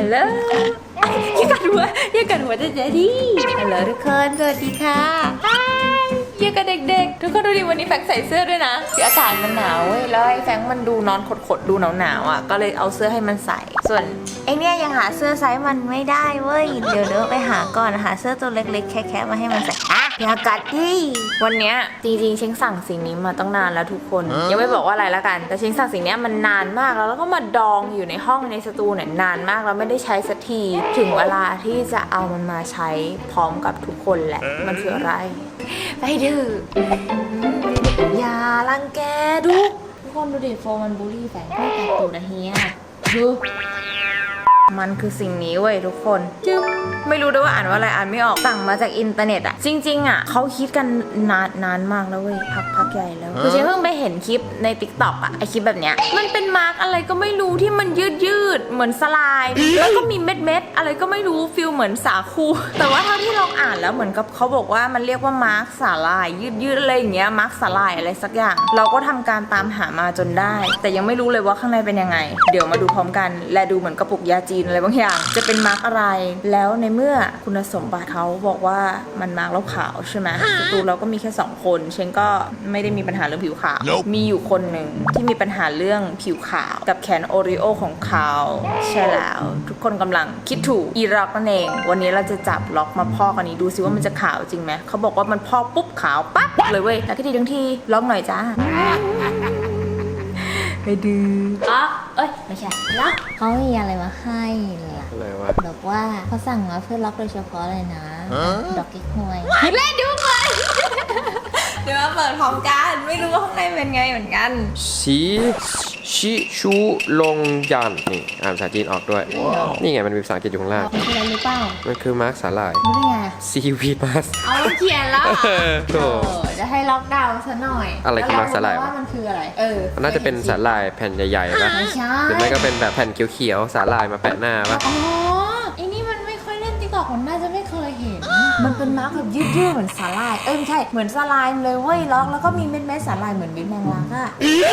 ฮัลโหลอย่ากัดหัวอย่ากัดหัวจะเจดีฮัลโหลทุกคนสวัสดีค่ะฮายอย่ากับเด็กๆ ทุกคนดูดิวันนี้แฟงใส่เสื้อด้วยนะคืออากาศมันหนาวเว้ยแล้วไอ้แฟงมันดูนอนขดๆดูหนาวๆอะก็เลยเอาเสื้อให้มันใส่ ส่วนไอ้เนี่ยยังหาเสื้อไซส์มันไม่ได้เว้ยเดี๋ยวเดี๋ยวไปหาก่อนหาเสื้อตัวเล็กๆแค่ๆมาให้มันใส่ อะอย่ากัดดิวันเนี้ยจริงๆเชงสั่งสิ่งนี้มาตั้งนานแล้วทุกคน ยังไม่บอกว่าอะไรละกัน แต่เชงสั่งสิ่งเนี้ยมันนานมากแล้วแล้วก็มาดองอยู่ในห้องในสตูเนี่ยนานมากแล้วไม่ได้ใช้สักทีถึงเวลาที่จะเอามันมาใช้พร้อมกับทุกคนแหละ มันคืออะไร ไปดื้ออย่ารังแกดูทุกคนดูดิโฟมันบูลลี่แฝงไม่กัดตูดนะเฮียดู มันคือสิ่งนี้เว้ยทุกคนจึ๊บไม่รู้ด้วยว่าอ่านว่าอะไรอ่านไม่ออกสั่งมาจากอินเทอร์เน็ตอะจริงๆอะเขาคิดกันนานนานมากแล้วเว้ยพักพักใหญ่แล้วคือเฉันเพิ่งไปเห็นคลิปใน t ิ k t o k อะไอคลิปแบบเนี้ยมันเป็นมาร์กอะไรก็ไม่รู้ที่มันยืดยืดๆเหมือนสลาย แล้วก็มีเม็ดเม็ดๆอะไรก็ไม่รู้ฟิลเหมือนสาคู แต่ว่าเท่าที่ลองอ่านแล้วเหมือนกับเขาบอกว่ามันเรียกว่ามาร์กสาลาย ยืดยืดๆอะไรอย่างเงี้ยมาร์กสาลายอะไรสักอย่าง เราก็ทำการตามหามาจนได้ แต่ยังไม่รู้เลยว่าข้างในเป็นยังไง เดี๋ยวมาดูพร้อมกัน และดูเหมือนกระปุกยาจีนอะไรบางอย่าง จะเป็นมาร์กอะไร แล้วในเมื่อคุณสมบัติเขาบอกว่ามันมาร์กแล้วขาวใช่ไหมสตูเราก็มีแค่สองคน เชนก็ไม่ได้มีปัญหาเรื่องผิวขาว Nope มีอยู่คนหนึ่งที่มีปัญหาเรื่องผิวขาว กับแขนโอริโอของเขาใช่แล้วทุกคนกำลังคิดถูกอีร็อกนั่นเอง วันนี้เราจะจับล็อกมาพอกอันนี้ดูซิว่ามันจะขาวจริงไหมเขาบอกว่ามันพอกปุ๊บขาวปั๊บเลยเว้ยแล้วก็ดีทั้งทีล็อกหน่อยจ้า ไปดูล็อกเอ้ย ไม่ใช่ล็อกเขามีอะไรมาให้ล่ะอะไรวะแบบว่าเขาสั่งมาเพื่อล็อกโดยเฉพาะเลยนะ ดอกกิ๊กฮวยเล่นดูก่อน เดี๋ยวมาเปิดพร้อมกัน ไม่รู้ว่าข้างในเป็นไงเหมือนกันสีชิชูลงยันนี่อ่านภาษาจีนออกด้วย นี่ไงมันมีภาษาอังกฤษอยู่ข้างล่าง มันคืออะไรรู้เปล่า มันคือมาร์คสาลายรู้ได้ไงซีวีพาสเอาเขียนแล้วโถเออจะให้ล็อกดาวน์ซะหน่อยอะไรคือมาสลายแล้วเรรู้ว่ามันคืออะไร เออมันน่าจะเป็นสาลายแผ่นใหญ่ๆปะไม่ใช่ หรือไม่ก็เป็นแบบแผ่นเขียวๆสาลายมาแปะหน้าปะอ๋ออันนี้มันไม่ค่อยเล่นติ๊กต็อกมันน่าจะไม่เคยเห็น มันเป็นมาร์กแบบยืดๆเหมือนสาลาย เอ้ยไม่ใช่ เหมือนสาลายเลยเว้ยล็อกแล้วก็มีเม็ดๆสาลายเหมือนวิตแมงลักอะ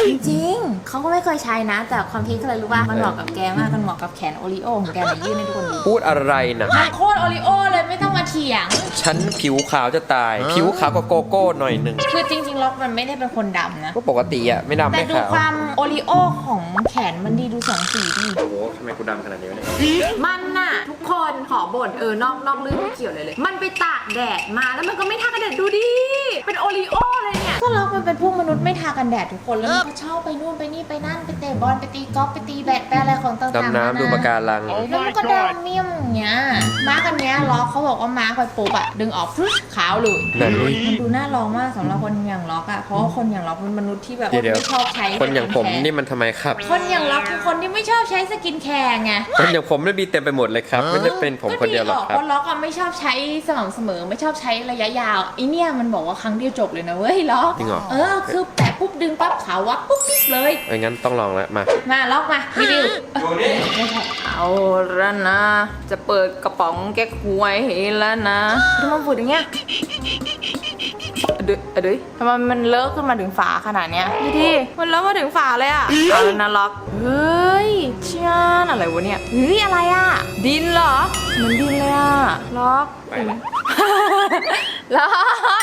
จริงๆเขาก็ไม่เคยใช้นะ แต่ความคิดเขาเลยรู้ว่ามันเหมาะกับแกมาก มันเหมาะกับแขนโอริโอของแกเนี่ยยื่นให้ทุกคนดูพูดอะไรนะมันโคตรโอริโอเลยไม่ต้องมาเถียง ฉันผิวขาวจะตาย ผิวขาวกว่าโกโก้หน่อยหนึ่งคือจริงๆล็อกมันไม่ได้เป็นคนดำนะ ก็ปกติอะไม่ดำแต่ไม่ดูขาวความโอริโอของแขนมันดีดูสองสีดี โอ้โหทำไมกูดำขนาดนี้วะเนี่ย มันน่ะ ทุกคนขอบ่นเออนอกนอกเรื่องไม่เกี่ยวเลยเลย มันไปตากแดดมาแล้วมันก็ไม่ทากันแดดดูดิ เป็นโอริโอเลยเนี่ย ก็ล็อกมันเป็นพวกมนุษย์ไม่ทากันแดดทุกคนแล้วมันก็ชอบไปนู่นไปนี่ไปนั่นไปเตะบอลไปตีกอล์ฟไปตีแบดไปอะไรของต่างๆดำน้ำดูปะการัง แล้วมันก็ดำเมี่ยมอย่างเงี้ยมาร์กอันเนี้ยล็อกเขาบอกว่ามาร์กไปปุ๊บอะดึงออกฟึ๊บขาวเลยนั่นนี่มันดูน่าลองมากสำหรับคนอย่างล็อกอะเพราะว่าคนอย่างล็อกเป็นมนุษย์ที่แบบเดี๋ยวเดี๋ยวไม่ชอบใช้คนอย่างผมนี่มันทำไมครับ คนอย่างล็อกคือคนที่ไม่ชอบใช้สกินแคร์ไง คนอย่างผมนี่มีเต็มไปหมดเลยครับ ไม่ได้เป็นผมคนเดียวหรอกคเพรับราะล็อกอะไม่ชอบใช้สม่ำเสมอไม่ชอบใช้ระยะยาวไอเนี่ยมันบอกว่าครั้งเดียวจบเลยนะเว้ยล็อกจริงเหรอ เออคือแปะปุ๊บดึงปั๊บขาววับปุ๊บปิ๊บเลย เอ้ยงั้นต้องลองแล้วมา มาล็อกมารีวิวดูนี่เอาแล้วนะ จะเปิดกระป๋องแก๊กหวยแล้วนะทำไมพูดอย่างเงี้ยเดยวเดี๋ยวทำไมมันเลอะขึ้นมาถึงฝาขนาดเนี้ยดูดิมันเลอะมาถึงฝาเลยอะเอาแล้วนะล็อกเฮ้ยเชียนอะไรวะเนี่ยเฮ้ยอะไรอะดินเหรอเหมือนดินเลยอะล็อกไปละล็อ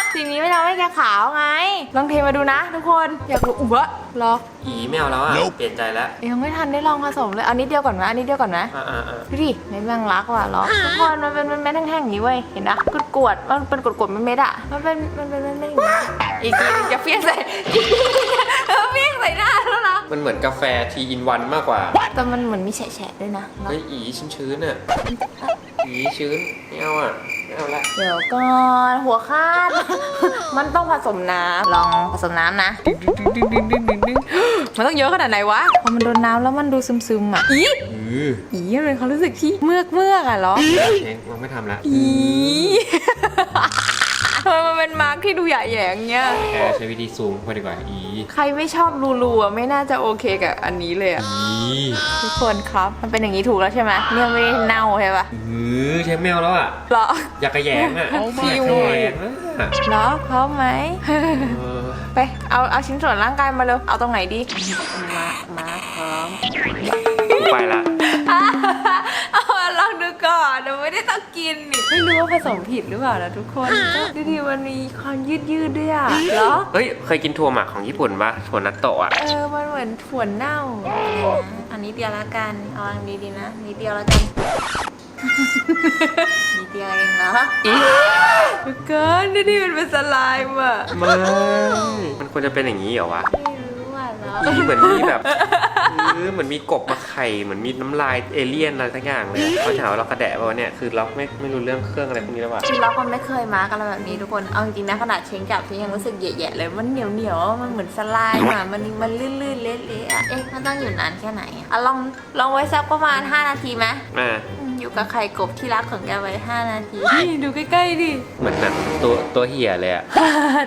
กทีนี้ไม่ทำให้แกขาวไง ลองเทมาดูนะ ทุกคนอยากรู้อุ๊ยล็อกอีไม่เอาแล้วอะเปลี่ยนใจแล้วยังไม่ทันได้ลองผสมเลยเอานิดเดียวก่อนไหมอันนี้เดียวก่อนไหมอ่าอ่าอ่าดูดิเม็ดแมงลักว่ะล็อกทุกคนมันเป็นเม็ดแห้งๆอย่างนี้เว้ยเห็นนะกดกวดๆมันเป็นกดๆเม็ดๆอะมันเป็นมันเป็นเม็ดๆอย่างนี้อีกทีนึงจะเฟี้ยงใส่อีกทีนึงจะเฟี้ยงใส่หน้าแล้วนะมันเหมือนกาแฟทีอินวันมากกว่า แต่มันเหมือนมีแฉะๆด้วยนะล็อกเฮ้ยอีชื้นชื้นๆอะอีชื้นไม่เอาอะไม่เอาละเดี๋ยวก่อนหัวคาด มันต้องผสมน้ำลองผสมน้ำนะ มันต้องเยอะขนาดไหนวะ พอมันโดนน้ำแล้วมันดูซึมๆอะ อีอืออีมันเป็นความรู้สึกที่เมือกเมือกๆอะล็อกเองเราไม่ทำละอี ทำไมมันเป็นมาร์กที่ดูใหญ่แหยงเงี้ย แค่ใช้วิธีซูมไปดีกว่า อี ใครไม่ชอบรูรูอะไม่น่าจะโอเคกับอันนี้เลยอะอีทุกคนครับ มันเป็นอย่างนี้ถูกแล้วใช่ไหมเนี่ยไม่ได้เน่าใช่ปะอือใช้แมวแล้วอะ เหรอ อยากกระแยงอะโอ้ my อยากกระแยงอะเหรอพร้อมไหม เออไป เอาเอาชิ้นส่วนร่างกายมาเร็ว เอาตรงไหนดี มา มาพร้อม กูไปละ เอา มาไม่ได้ต้องกินนี่ไม่รู้ว่าผสมผิดหรือเปล่านะทุกคนดูดิมันมีความยืดยืดๆด้วยอะเหรอ เฮ้ย เคยกินถั่วหมักของญี่ปุ่นปะถั่วนัตโตะอะเออ มันเหมือนถั่วเน่า อันนี้เดียวละกัน เอาอันนี้ดีๆนะนิดเดียวละกัน นิดเดียวเองเหรอทุกคนดูดิมันเป็นสไลม์อะไม่มันควรจะเป็นอย่างนี้เหรอวะไม่รู้อะเหรอเหมือนมีแบบ เออเหมือนมีกบมาไข่เหมือนมีน้ำลายเอเลี่ยนอะไรทั้งอย่างเลยเขาถามว่าเรากระแดะป่าวะเนี่ยคือเราไม่ไม่รู้เรื่องเครื่องอะไรพวกนี้แล้วว่ะคือเราคนไม่เคยมากันแบบนี้ทุกคนเอาจริงๆนะขนาดเช้งจับเช้งยังรู้สึกแย่ๆเลยมันเหนียวเหนียวๆมันเหมือนสไลม์อะมันมันลื่นๆเละๆอะเอ๊ะมันต้องอยู่นานแค่ไหนอะอะลองลองไว้สักประมาณ 5 นาทีไหมอ่าอืมอยู่กับไข่กบที่รักของแกไว้ 5 นาทีนี่ดูใกล้ๆดิเหมือนหนังตัวตัวเหี่ยเลยอะ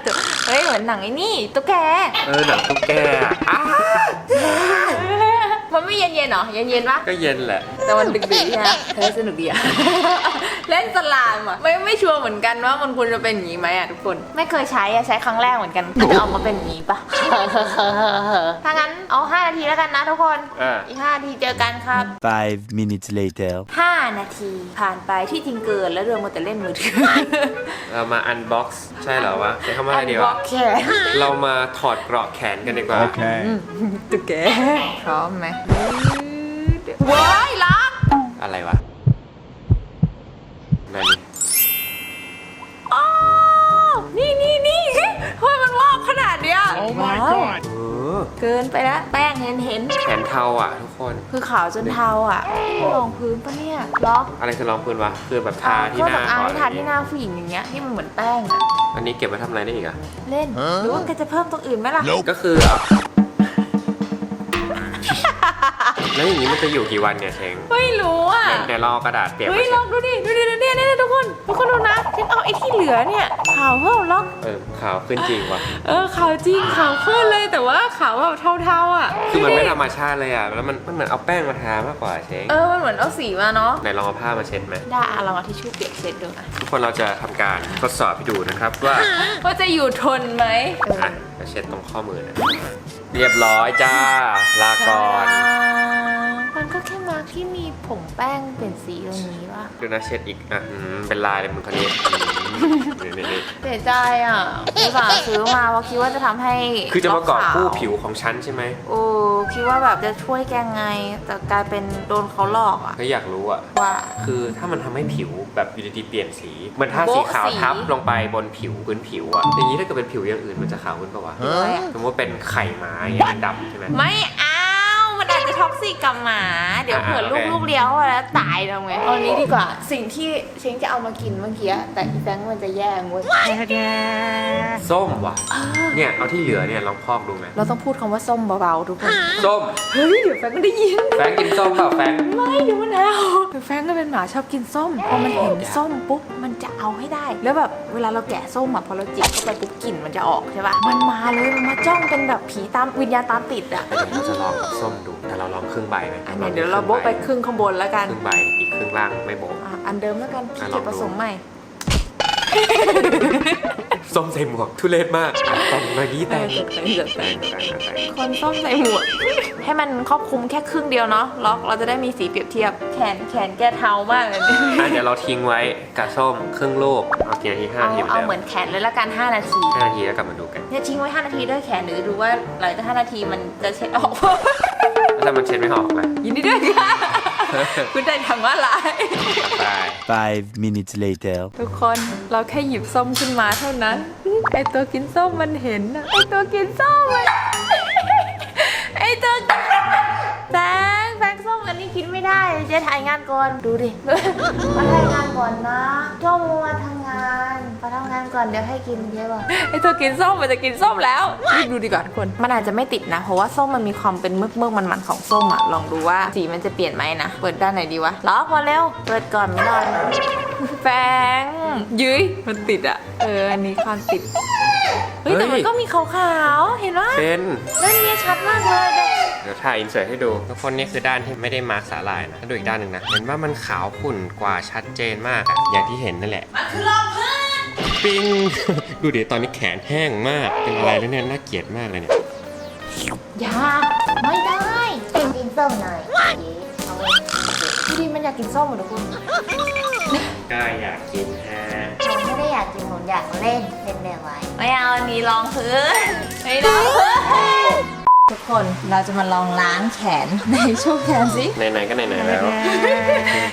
ตัวเฮ้ยเหมือนหนังไอ้นี่ตุ๊กแกเออหนังตุ๊กแกอะอ้า มันไม่เย็นๆเหรอ เย็นๆปะก็เย็นแหละ แต่มันดึกๆใช่ไหมเฮ้ยสนุกดีอะ เล่นสลามอะไม่ไม่ชัวร์เหมือนกันว่ามันควรจะเป็นอย่างนี้ไหมอะทุกคน ไม่เคยใช้อะใช้ครั้งแรกเหมือนกันมันจะออกมาเป็นอย่างนี้ปะ ถ้างั้นเอา5นาทีแล้วกันนะทุกคนอ่า อีก5นาทีเจอกันครับ Five minutes later. 5 นาทีผ่านไปที่จริงเกินแล้วเรื่องมันแต่เล่นมือถือเรามาอันบ็อกซ์ใช่เหรอวะใช้คำว่าอะไรดีบล็วะอกแขนเรามาถอดเกราะแขนกันดีกว่า Okay. ตุ๊กแกพร้อมไหมว้ายล็อกอะไรวะ my ว้าว god. เออเกินไปแล้วแป้งเห็นเห็น แขนเทาอะทุกคน คือขาวจนเทาอะรองพื้นปะเนี่ยล็อกอะไรคือรองพื้นวะ คือแบบทาที่ก็หน้าสำอางก่อนที่ทาที่หน้าผู้หญิงอย่างเงี้ยที่มันเหมือนแป้งอะอันนี้เก็บไว้ทำอะไรได้อีกอะเล่นหรือว่าแกจะเพิ่มตรงอื่นไหมล่ะ ก็คือ แล้วอย่างนี้มันจะอยู่กี่วันเนี่ยเชงไม่รู้อะเดี๋ยวเดี๋ยวเราเอากระดาษเปียกเฮ้มายลเช็องดดูดิดูดิดูดิเนี่ยเนี่ยทุกคนทุกคนดูนะฉันเอาไอ้ที่เหลือเนี่ยขาวเพิ่มล็อกเออขาวขึ้นจริงว่ะเออขาวจริงขาวขึ้นเลยแต่ว่าขาวแบบเทาๆอะคือมันไม่ดูดิธรรมชาติเลยอะแล้วมันมันเหมือนเอาแป้งมาทามากกว่าเชงเออมันเหมือนเอาสีมาเนาะไหนลองเอาผ้ามาเช็ดไหมได้อะลองเอาทิชชู่เปียกเช็ดดูอะทุกคนเราจะทำการทดสอบให้ดูนะครับว่าว่าจะอยู่ทนไหมอะจะเช็ดตรงข้อมือนะเรียบร้อยจ้าลาก่อน มันก็แค่มาร์คที่มีผงแป้งเปลี่ยนสีตรงนี้ป่ะดูนะเช็ดอีกอะอืมเป็นลายเลยมึงคนนี้อืมนี่นี่นี่เสียใจอะพี่บ่าซื้อมาเพราะคิดว่าจะทำให้คือจะมาเกาะขวคู่ผิวของฉันใช่ไหมโอ้คิดว่าแบบจะช่วยแกไง แต่กลายเป็นโดนเขาหลอกอะก็อยากรู้อะ ว่า คือถ้ามันทำให้ผิวแบบอยู่ดีๆเปลี่ยนสีเหมือนถ้าสีโบ๊ะขาวสี ทับลงไปบนผิวพื้นผิวอะอย่างนี้ถ้าเกิดเป็นผิวอย่างอื่นมันจะขาวขึ้นปะวะอะไรอะสมมติว่าเป็นไข่ม้าอย่างเงี้ยมันดำใช่ไหมไม่เอามันอาจจะท็อกซิกกับหมา เดี๋ยวอ่าเผื่อลูกโอเค ลูกเลี้ยวอะแล้วตายทำไงเอานี้ดีกว่า สิ่งที่เชงจะเอามากินเมื่อกี้แต่อีแฟงมันจะแย่งเว้ยส้มว่ะ เนี่ยเอาที่เหลือเนี่ยลองพอกดูไหมเราต้องพูดคำว่าส้มเบาๆทุกคน ส้ม เฮ้ยเดี๋ยวแฟงก็ได้ยิน แฟรงค์กินส้มเปล่าแฟรงค์ไม่เดี๋ยวมันเอาคือแฟรงก์ก็เป็นหมาชอบกินส้ม พอมันเห็นส้มปุ๊บ มันจะเอาให้ได้ แล้วแบบเวลาเราแกะส้มอะพอเราจิบเข้าไปปุ๊บกลิ่นมันจะออกใช่ป่ะมันมาเลย มันมาจ้องเป็นแบบผีตามวิญญาณตามติดอะแต่เดี๋ยวเราจะลองกับส้มดู แต่เราลองครึ่งใบไหมอันนี้เดี๋ยวเราโบ๊ะไปครึ่งข้างบนแล้วกัน ครึ่งใบอีกครึ่งล่างไม่โบ๊ะอะอันเดิมแล้วกันอะลเก็อบงดูผสมใหม่ ส้มใส่หมวกทุเรศมากแต่งมาดีแต่งแต่งแต่งแต่งแต่งแต่งคนส้มใส่หมวก ให้มันครอบคลุมแค่ครึ่งเดียวเนาะล็อกเราจะได้มีสีเปรียบเทียบ แขนแขนแกเทามากเลยอะเดี๋ยวเราทิ้งไว้กับส้มครึ่งลูกเอากี่นาทีห้าเอานาทีเหมือนเอาเดิมเหมือนแขนเลยละกัน 5 นาทีห้านาทีแล้วกลับมาดูกัน เนี่ยทิ้งไว้ 5 นาทีด้วยแขนหรือดูว่าหลังจาก5นาทีมันจะเช็ดออก แล้วถ้ามันเช็ดไม่ออกล่ะยินดีด้วยค่ะ คุณได้ทางว่าลายไป Five minutes later. ทุกคนเราแค่หยิบส้มขึ้นมาเท่านั้น ไอตัวกินส้มมันเห็นนะไอตัวกินส้มมัน ไอตัวแฟงแฟงส้ม อันนี้กินไม่ได้เจ๊ถ่ายงานก่อนดูดิ มาถ่ายงานก่อนนะจ้องมาทำงานมาทำงานก่อนเดี๋ยวให้กินเยอะป่ะไอตัวกินส้มมันจะกินส้มแล้วรีบดูดีกว่าทุกคนมันอาจจะไม่ติดนะ เพราะว่าส้มมันมีความเป็นเมือกเมือกมันมันๆของส้มอะลองดูว่าสีมันจะเปลี่ยนไหมนะเปิดด้านไหนดีวะล็อกมาเร็วเปิดก่อนไม่นอนแฟงยุ้ยมันติดอะเอออันนี้ความติดเฮ้ยแต่มันก็มีขาวๆเห็นว่าเป็นด้านเนี้ยชัดมากเลยเนี่ยเดี๋ยวถ่ายอินเสิร์ตให้ดูทุกคนนี่คือด้านที่ไม่ได้มาร์คสาลายนะถ้าดูอีกด้านหนึ่งนะ เห็นว่ามันขาวขุ่นกว่าชัดเจนมากอะอย่างที่เห็นนั่นแหละ มันคือรองพื้นปิ้งดูดิตอนนี้แขนแห้งมาก เป็นอะไรแล้วเนี่ยน่าเกลียดมากเลยเนี่ย อย่าไม่ได้กินส้มหน่อยเอาไว้ดูดิมันอยากกินส้มเหมือนทุกคนก็อยากกินฮะผมไม่ได้อยากกินผมอยากเล่นเล่นได้ไว้ไม่เอาอันนี้รองพื้นไม่รองพื้น ทุกคนเราจะมาลองล้างแขนในโชว์แขนสิไหนๆก็ไหนๆแล้ว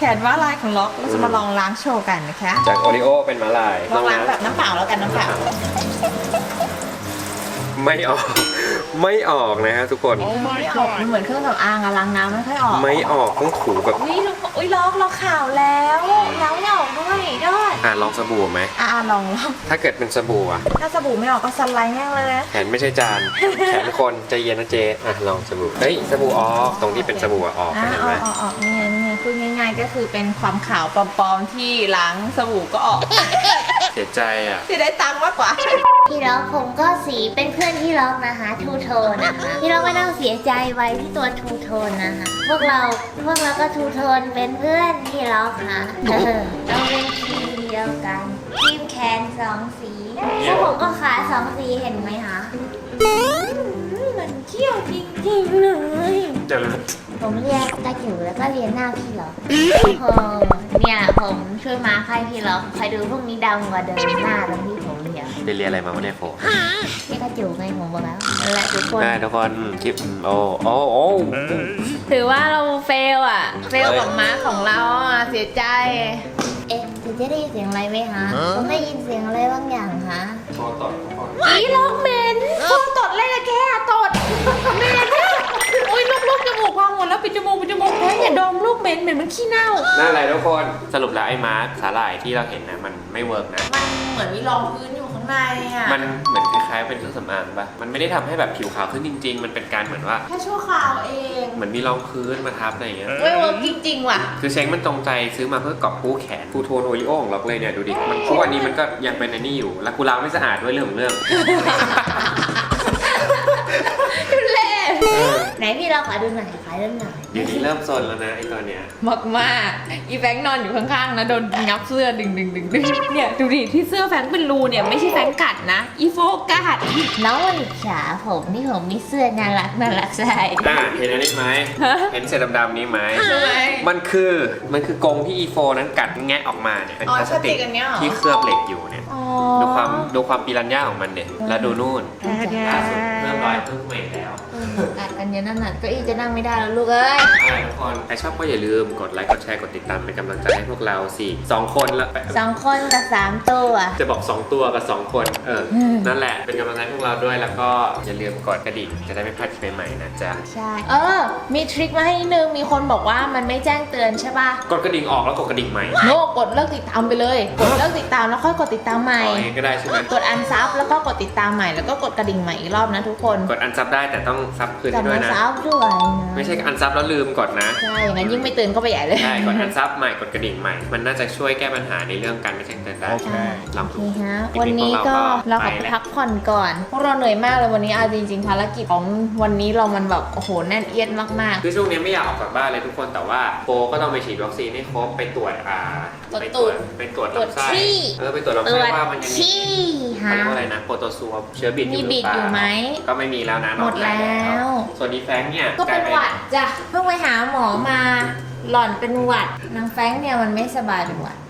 แขนว่าลายของล็อกเราจะมาลองล้างโชว์กันนะคะจากโอริโอเป็นมาลายลองล้างแบบน้ำเปล่าแล้วกันน้ำเปล่าไม่ออก ไม่ออกนะฮะทุกคน ไม่ออกมันเหมือนเครื่องสำอางอะล้างน้ำไม่ค่อยออกไม่ออกต้องถูแบบนี่ลูกอุ้ยล็อกล็อกข่าวแล้วล้างไม่ออกด้วยยอดอะลองสบู่ไหมอ่าลองลองถ้าเกิดเป็นสบู่อะถ้าสบู่ไม่ออกก็สไลด์แห้งเลยนะ แขนไม่ใช่จานแขนคนใจเย็นนะเจอะลองสบู่เฮ้ยสบู่ออกตรงที่เป็นสบู่อะออกอ่าเห็นอไหมอกออกออกนี่ไงนี่ไง พูดง่าย ๆ ก็คือเป็นความขาวปลอมๆที่ล้างสบู่ก็ออกเสียใจอะจะได้ตังค์มากกว่า พี่ล็อกผมก็สีเป็นเพื่อนพี่ล็อกนะคะทูโทนนะคะพี่ล็อกไม่ต้องเสียใจไว้ที่ตัวทูโทนนะคะพวกเราพวกเราก็ทูโทนเป็นเพื่อนพี่ล็อกนะเออเราเป็นทีมเดียวกันทีมแขนสองสีแล้วผมก็ขาสองสีเห็นไหมคะ มันเขี้ยวจริงๆเลยเจะผมเรียกกระจิ๋วแล้วก็เรียนหน้าพี่ล็อกโอ้โหเนี่ยผมช่วยมาให้พี่ล็อกคอยดูพรุ่งนี้ดำกว่าเดิมหน้าตรงที่ผมเรียนไปเรียนอะไรมาวะเนี่ยโฟพี่กระจิ๋วไงผมบอกแล้วนั่นแหละทุกคนได้ทุกคนคลิปโอ้โอ้โอ้ถือว่าเราเฟลอะ เฟลกับมาร์คของเราอะเสียใจเอ๊ะคุณจะได้ยินเสียงอะไรไหมคะผมได้ยินเสียงอะไรบางอย่างคะโฟตดทุกคนอีลอกเหม็น จมูกปิดจมูกแพ้อย่าดมลูกเหม็นเหม็นมันขี้เน่า นั่นอะไรทุกคนสรุปแล้วไอ้มาร์คสาหร่ายที่เราเห็นนะมันไม่เวิร์กนะ มันเหมือนมีรองพื้นอยู่ข้างในอะมันเหมือนคล้ายๆเป็นเครื่องสำอางปะมันไม่ได้ทำให้แบบผิวขาวขึ้นจริง ๆ มันเป็นการเหมือนว่า แค่ชั่วคราวเองเหมือนมีรองพื้นมาทับอะไรอย่างเงี้ย ไม่เวิร์กจริงๆว่ะ คือเช้งมันจงใจซื้อมาเพื่อกอบกู้แขนฟูโทนโอริโอของล็อกเลยเนี่ย ดูดิ มันทุกวันนี้มันก็ยังเป็นในนี่อยู่ แล้วกูล้างไม่สะอาดด้วยเรื่องของเรื่อง นพี่เราขอดูหน่อยขอดูหน่อยเดี๋ยวนี้เริ่มซนแล้วนะไอ้ตัวเนี้ยมากมากๆอีแฟงนอนอยู่ข้างๆนะโดนงับเสื้อดึงดึงดึงดึงเนี่ยดูดิที่เสื้อแฟงเป็นรูเนี่ยไม่ใช่แฟงกัดนะ อีโฟกัดน้องวันอิจฉาผมที่ผมมีเสื้อน่ารักน่ารักใส่อะเห็นอันนี้ไหมฮะเห็นเศษดำๆนี้ไหมใช่ไหมมันคือมันคือกรงที่อีโฟนั้นกัดแงะออกมาเนี่ยเป็นอ๋อพลาสติพลาสติกอันเนี้ยเหรอที่เคลือบเหล็กอยู่เนี่ยอ๋อดูความดูความปีรัญญาของมันเด็แล้วดูนู่นล่าสุดเรื่องรอยเพิ่งใหม่แล้ว อัดกันเยอะนั่นน่ะเก็อีจะนั่งไม่ได้แล้วลูกเอ้ยอะทุกคนใครชอบก็อย่าลืมกดไลค์ กดแชร์ กดติดตามเป็นกำลังใจให้พวกเราสิสองคนละสองคนกับสามตัวจะบอก 2 ตัวกับ 2 คน เออ นั่นแหละ เป็นกำลังใจให้พวกเราด้วย แล้วก็อย่าลืมกดกระดิ่งจะได้ไม่พลาดคลิปใหม่ๆนะจ๊ะ ใช่ เออ มีทริคมาให้นิดนึง มีคนบอกว่ามันไม่แจ้งเตือนใช่ป่ะ กดกระดิ่งออกแล้วกดกระดิ่งใหม่โนกดเลิกติดตามไปเลย กดเลิกติดตามแล้วค่อยกดติดตามใหม่ เอาเองก็ได้ใช่ไหมกดอันซับแล้วก็กดติดตามใหม่ แล้วก็กดกระดิ่งใหม่อีกรอบนะทุกคน กดอันซับได้แต่ต้องซับคืนกับให้ด้วยน้องนะสาวด้วยนะไม่ใช่อันซับแล้วลืมกดนะใช่อย่างนั้นยิ่งไม่เตือนก็ไปใหญ่เลยใช่กดอันซับใหม่กดกระดิ่งใหม่ มันน่าจะช่วยแก้ปัญหาในเรื่องการไม่แจ้งเตือนได้ใช่ลองโอดูเคฮะวันนี้ก็เรากลับไปไปแล้วพักผ่อนก่อนพวกเราเหนื่อยมากเลยวันนี้เอาจริงๆภารกิจของวันนี้เรามันแบบโอ้โหแน่นเอียดมากคือช่วงนี้ไม่อยากออกจากบ้านเลยทุกคนแต่ว่าโปก็ต้องไปฉีดวัคซีนให้ครบไปตรวจอ่าตรวจไปตูดไปตรวจตรวจลำไส้ขี้เออไปตรวจลำตรไส้วจว่ามันยังมีขี้เขาฮะเรียกว่าอะไรนะโปรโตซัวเชื้อบิดอยู่มีบิดรืเปล่าอยู่ไหมก็ไม่มีแล้วนะหมดนอกจากแล้ว ส่วนดีแฟงเนี่ยๆก็เป็นหวัดจ้ะเพิ่งไปหาหมอมา หล่อนเป็นหวัดนางแฟรงค์เนี่ยมันไม่สบายเป็นหวัด